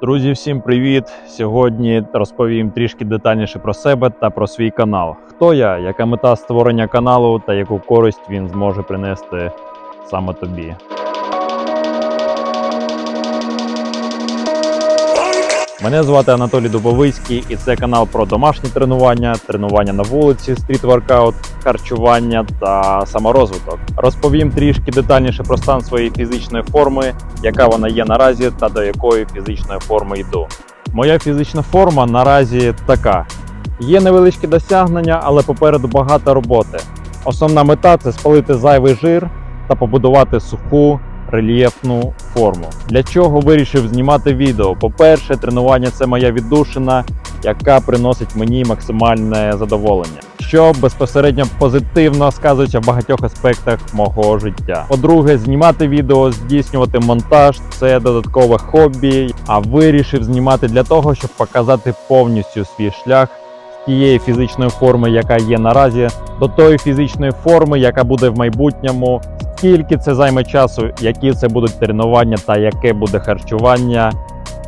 Друзі, всім привіт! Сьогодні розповім трішки детальніше про себе та про свій канал. Хто я, яка мета створення каналу та яку користь він зможе принести саме тобі. Мене звати Анатолій Дубовицький, і це канал про домашні тренування, тренування на вулиці, стріт-воркаут, харчування та саморозвиток. Розповім трішки детальніше про стан своєї фізичної форми, яка вона є наразі та до якої фізичної форми йду. Моя фізична форма наразі така: є невеличкі досягнення, але попереду багато роботи. Основна мета це спалити зайвий жир та побудувати суху рельєфну форму. Для чого вирішив знімати відео? По-перше, тренування це моя віддушина, яка приносить мені максимальне задоволення, що безпосередньо позитивно сказується в багатьох аспектах мого життя. По-друге, знімати відео, здійснювати монтаж це додаткове хобі. А вирішив знімати для того, щоб показати повністю свій шлях тієї фізичної форми, яка є наразі, до тої фізичної форми, яка буде в майбутньому. Скільки це займе часу, які це будуть тренування та яке буде харчування.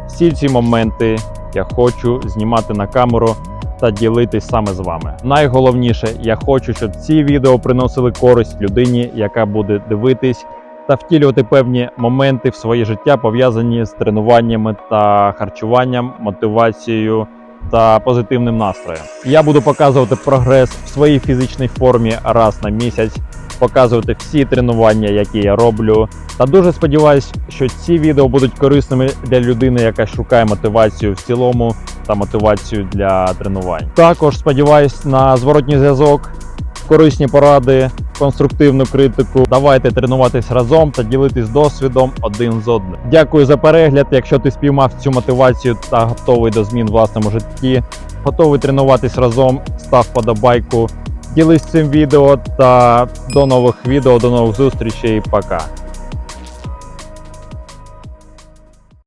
Всі ці моменти я хочу знімати на камеру та ділитись саме з вами. Найголовніше, я хочу, щоб ці відео приносили користь людині, яка буде дивитись та втілювати певні моменти в своє життя, пов'язані з тренуваннями та харчуванням, мотивацією та позитивним настроєм. Я буду показувати прогрес в своїй фізичній формі раз на місяць показувати всі тренування, які я роблю. Та дуже сподіваюсь, що ці відео будуть корисними для людини, яка шукає мотивацію в цілому та мотивацію для тренувань. Також сподіваюсь на зворотній зв'язок, корисні поради, конструктивну критику. Давайте тренуватись разом та ділитись досвідом один з одним. Дякую за перегляд. Якщо ти спіймав цю мотивацію та готовий до змін в власному житті, готовий тренуватись разом, став подобайку. Ділись цим відео та до нових відео, до нових зустрічей. Пока.